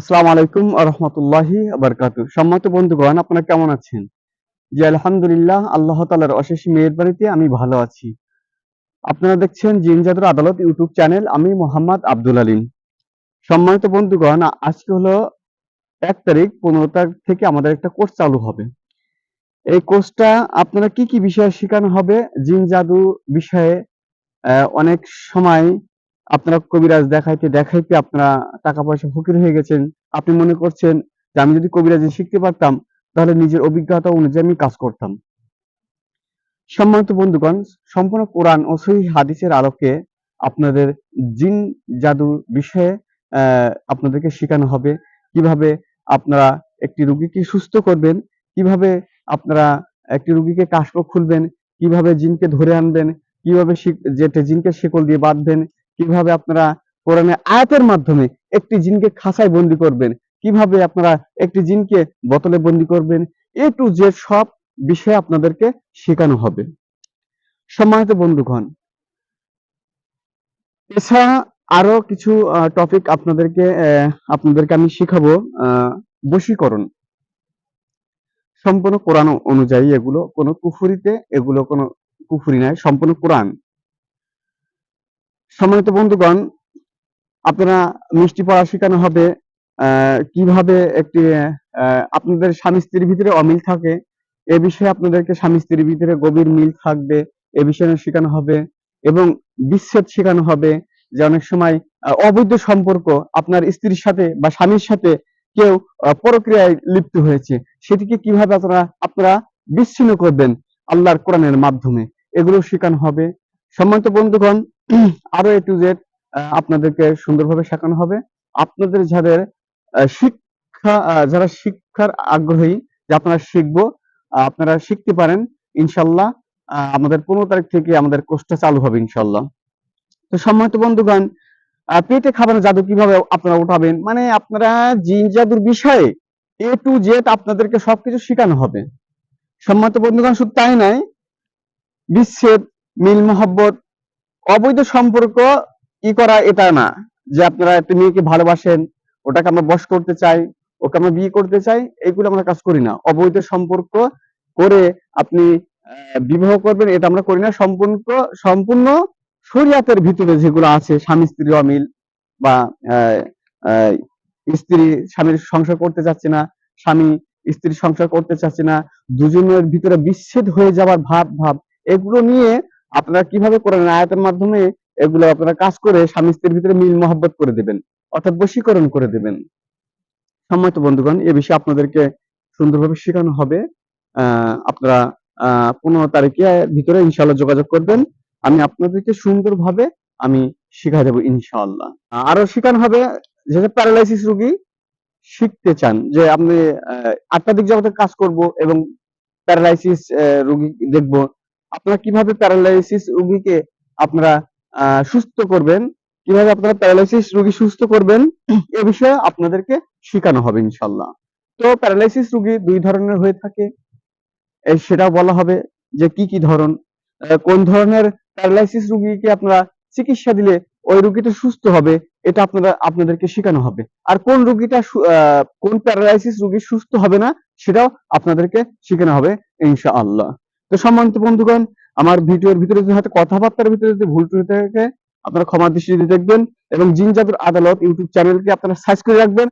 আসসালামু আলাইকুম রহমতুল্লাহি বারকাতু সম্মানিত বন্ধুগণ, আপনারা কেমন আছেন? জি, আলহামদুলিল্লাহ, আল্লাহ তালার অশেষ মেহেরবাড়িতে আমি ভালো আছি। আপনারা দেখছেন জিন জাদুর আদালত ইউটিউব চ্যানেল, আমি মোহাম্মদ আব্দুল আলিম। সম্মানিত বন্ধুগণ, আজকে হলো এক তারিখ, পনেরো তারিখ থেকে আমাদের একটা কোর্স চালু হবে। এই কোর্সটা আপনারা কি কি বিষয়ে শেখানো হবে? জিন জাদু বিষয়ে অনেক সময় আপনারা কবিরাজ দেখাইতে দেখাইতে আপনারা টাকা পয়সা ফকির হয়ে গেছেন। আপনি মনে করছেন যে আমি যদি কবিরাজি শিখতে পারতাম, তাহলে নিজের অভিজ্ঞতা অনুযায়ী আমি কাজ করতাম। সম্মানিত বন্ধুগণ, সম্পূর্ণ কোরআন ও সহি হাদিসের আলোকে আপনাদের জিন জাদু বিষয়ে আপনাদেরকে শেখানো হবে। কীভাবে আপনারা একটি রুগীকে সুস্থ করবেন, কীভাবে আপনারা একটি রুগীকে কাশপ খুলবেন, কীভাবে জিনকে ধরে আনবেন, কীভাবে জিনকে শিকল দিয়ে বাঁধবেন কীভাবে আপনারা কোরআনের আয়াতের মাধ্যমে একটি জিনকে খাঁচায় বন্দি করবেন? কীভাবে আপনারা একটি জিনকে বোতলে বন্দি করবেন? এ টু জেড সব বিষয়ে আপনাদেরকে শেখানো হবে। সম্মানিত বন্ধুগণ, এছাড়া আরও কিছু টপিক আপনাদেরকে আপনাদেরকে আমি শিখাবো বশীকরণ। সম্পূর্ণ কোরআন অনুযায়ী এগুলো কোনো কুফুরিতে, এগুলো কোনো কুফুরি নয়, সম্পূর্ণ কোরআন। সম্মানিত বন্ধুগণ, আপনারা মিষ্টি পড়া শেখানো হবে কীভাবে একটি আপনাদের স্বামী স্ত্রীর ভিতরে অমিল থাকে, এ বিষয়ে আপনাদেরকে স্বামী স্ত্রীর ভিতরে গভীর মিল থাকবে, এ বিষয়ে শেখানো হবে এবং বিচ্ছেদ শেখানো হবে যে অনেক সময় অবৈধ সম্পর্ক আপনার স্ত্রীর সাথে বা স্বামীর সাথে কেউ প্রক্রিয়ায় লিপ্ত হয়েছে। সেটিকে কীভাবে আপনারা আপনারা বিচ্ছিন্ন করবেন আল্লাহর কোরআনের মাধ্যমে, এগুলো শেখানো হবে। সম্মানিত বন্ধুগণ আরও এ টু জেড আপনাদেরকে সুন্দরভাবে শেখানো হবে। আপনাদের যাদের শিক্ষা যারা শিক্ষার আগ্রহী, যে আপনারা শিখব আপনারা শিখতে পারেন, ইনশাল্লাহ আমাদের পনেরো তারিখ থেকে আমাদের কোর্সটা চালু হবে, ইনশাল্লাহ। তো সম্মানিত বন্ধুগণ পেটে খাবার জাদু কীভাবে আপনারা উঠাবেন? মানে আপনারা জিন জাদুর বিষয়ে এ টু জেড আপনাদেরকে সবকিছু শেখানো হবে। সম্মানিত বন্ধুগণ, শুধু তাই নয় বিচ্ছেদ মিল মহব্বত, অবৈধ সম্পর্ক ই করা এটা না। যে আপনারা একটা মেয়েকে ভালোবাসেন, ওটাকে আমরা বশ করতে চাই, ওকে আমরা বিয়ে করতে চাই, এগুলো আমরা কাজ করি না। অবৈধ সম্পর্ক করে আপনি বিবাহ করবেন, এটা আমরা করি না। সম্পূর্ণ সম্পূর্ণ শরিয়াতের ভিতরে যেগুলো আছে, স্বামী, স্ত্রী অমিল বা স্ত্রী, স্বামীর সংসার করতে চাচ্ছে না, স্বামী, স্ত্রীর সংসার করতে চাচ্ছে না, দুজনের ভিতরে বিচ্ছেদ হয়ে যাওয়ার ভাব ভাব, এগুলো নিয়ে আপনারা কীভাবে করেন আয়াতের মাধ্যমে এগুলো আপনারা কাজ করে স্বামী স্ত্রীর ভিতরে মিল মহব্বত করে দেবেন, অর্থাৎ বশীকরণ করে দেবেন? সম্মানিত বন্ধুগণ, এ বিষয়ে আপনাদেরকে সুন্দরভাবে শেখানো হবে। আপনারা পনেরো তারিখে ভিতরে ইনশাল্লাহ যোগাযোগ করবেন। আমি আপনাদেরকে সুন্দরভাবে আমি শিখা দেবো ইনশাল্লাহ আরও শেখানো হবে, যে প্যারালাইসিস রোগী শিখতে চান, যে আপনি দিক জগতে কাজ করব এবং প্যারালাইসিস রোগী দেখব আপনারা কীভাবে প্যারালাইসিস রোগীকে আপনারা সুস্থ করবেন, কীভাবে আপনারা প্যারালাইসিস রোগী সুস্থ করবেন, এ বিষয়ে আপনাদেরকে শেখানো হবে ইনশাল্লাহ তো প্যারালাইসিস রোগী দুই ধরনের হয়ে থাকে। সেটাও বলা হবে যে কি কি ধরন কোন ধরনের প্যারালাইসিস রোগীকে আপনারা চিকিৎসা দিলে ওই রোগীটা সুস্থ হবে, এটা আপনারা, আপনাদেরকে শেখানো হবে। আর কোন রোগীটা কোন প্যারালাইসিস রোগী সুস্থ হবে না, সেটাও আপনাদেরকে শেখানো হবে ইনশাআল্লাহ। তো সম্মানিত বন্ধুগণ, আমার ভিডিওর ভিতরে যদি হয়তো কথাবার্তার ভিতরে যদি ভুল ত্রুটি থাকে, আপনারা ক্ষমা দিয়ে দেখবেন এবং জিনজাদুর আদালত ইউটিউব চ্যানেলকে আপনারা করে রাখবেন।